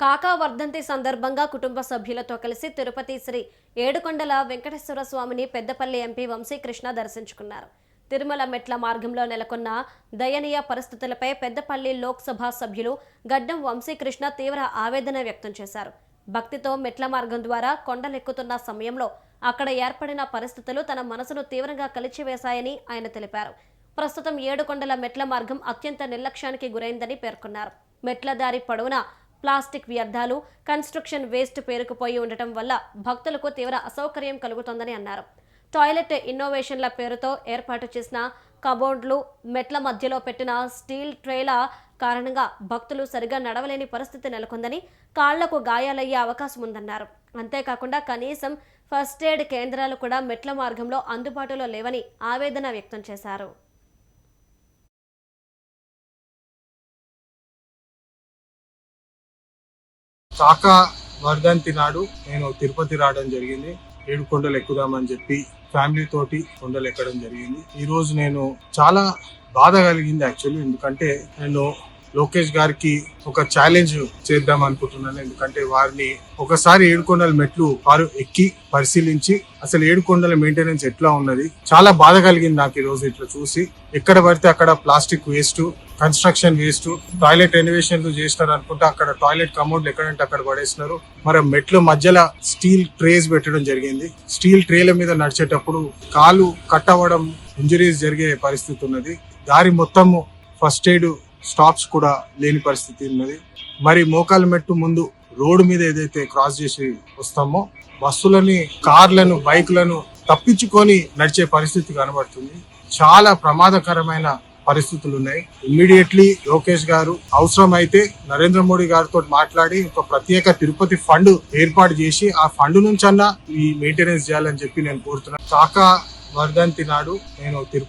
కాకా వర్ధంతి సందర్భంగా కుటుంబ సభ్యులతో కలిసి తిరుపతి శ్రీ ఏడుకొండల వెంకటేశ్వర స్వామిని పెద్దపల్లి ఎంపీ వంశీకృష్ణ దర్శించుకున్నారు. తిరుమల మెట్ల మార్గంలో నెలకొన్న దయనీయ పరిస్థితులపై పెద్దపల్లి లోక్సభ సభ్యులు గడ్డం వంశీకృష్ణ తీవ్ర ఆవేదన వ్యక్తం చేశారు. భక్తితో మెట్ల మార్గం ద్వారా కొండలెక్కుతున్న సమయంలో అక్కడ ఏర్పడిన పరిస్థితులు తన మనసును తీవ్రంగా కలిచివేశాయని ఆయన తెలిపారు. ప్రస్తుతం ఏడుకొండల మెట్ల మార్గం అత్యంత నిర్లక్ష్యానికి గురైందని పేర్కొన్నారు. మెట్ల దారి పొడవునా ప్లాస్టిక్ వ్యర్థాలు కన్స్ట్రక్షన్ వేస్ట్ పేరుకుపోయి ఉండటం వల్ల భక్తులకు తీవ్ర అసౌకర్యం కలుగుతోందని అన్నారు. టాయిలెట్ ఇన్నోవేషన్ల పేరుతో ఏర్పాటు చేసిన కబోర్డ్లు మెట్ల మధ్యలో పెట్టిన స్టీల్ ట్రేల కారణంగా భక్తులు సరిగా నడవలేని పరిస్థితి నెలకొందని కాళ్ళకు గాయాలయ్యే అవకాశం ఉందన్నారు. అంతేకాకుండా కనీసం ఫస్ట్ ఎయిడ్ కేంద్రాలు కూడా మెట్ల మార్గంలో అందుబాటులో లేవని ఆవేదన వ్యక్తం చేశారు. కాక వర్ధంతి నాడు నేను తిరుపతి రావడం జరిగింది. ఏడు కొండలు ఎక్కుదామని చెప్పి ఫ్యామిలీ తోటి కొండలు ఎక్కడం జరిగింది. ఈ రోజు నేను చాలా బాధ కలిగింది యాక్చువల్లీ. ఎందుకంటే నేను లోకేష్ గారికి ఒక ఛాలెంజ్ చేద్దాం అనుకుంటున్నాను. ఎందుకంటే వారిని ఒకసారి ఏడుకొండల మెట్లు వారు ఎక్కి పరిశీలించి అసలు ఏడుకొండల మెయింటెనెన్స్ ఎట్లా ఉన్నది? చాలా బాధ కలిగింది నాకు ఈ రోజు ఇట్లా చూసి. ఎక్కడ పడితే అక్కడ plastic waste construction waste toilet రెనోవేషన్లు చేసినారు అనుకుంటే. అక్కడ టాయిలెట్ కమౌంట్లు ఎక్కడంటే అక్కడ పడేసినారు. మరి మెట్ల మధ్యలో స్టీల్ ట్రేస్ పెట్టడం జరిగింది. స్టీల్ ట్రేల మీద నడిచేటప్పుడు కాలు కట్ అవ్వడం ఇంజరీస్ జరిగే పరిస్థితి ఉన్నది. దారి మొత్తము ఫస్ట్ ఎయిడ్ స్టాప్స్ కూడా లేని పరిస్థితి ఉన్నది. మరి మోకాల మెట్టు ముందు రోడ్డు మీద ఏదైతే క్రాస్ చేసి వస్తామో బస్సులని కార్లను బైక్లను తప్పించుకొని నడిచే పరిస్థితి కనబడుతుంది. చాలా ప్రమాదకరమైన పరిస్థితులు ఉన్నాయి. ఇమ్మీడియట్లీ లోకేష్ గారు అవసరం అయితే నరేంద్ర మోడీ గారితో మాట్లాడి ఒక ప్రత్యేక తిరుపతి ఫండ్ ఏర్పాటు చేసి ఆ ఫండ్ నుంచి అన్నా ఈ మెయింటెనెన్స్ చేయాలని చెప్పి నేను కోరుతున్నాను. కాకా వర్ధంతి నాడు నేను తిరుపతి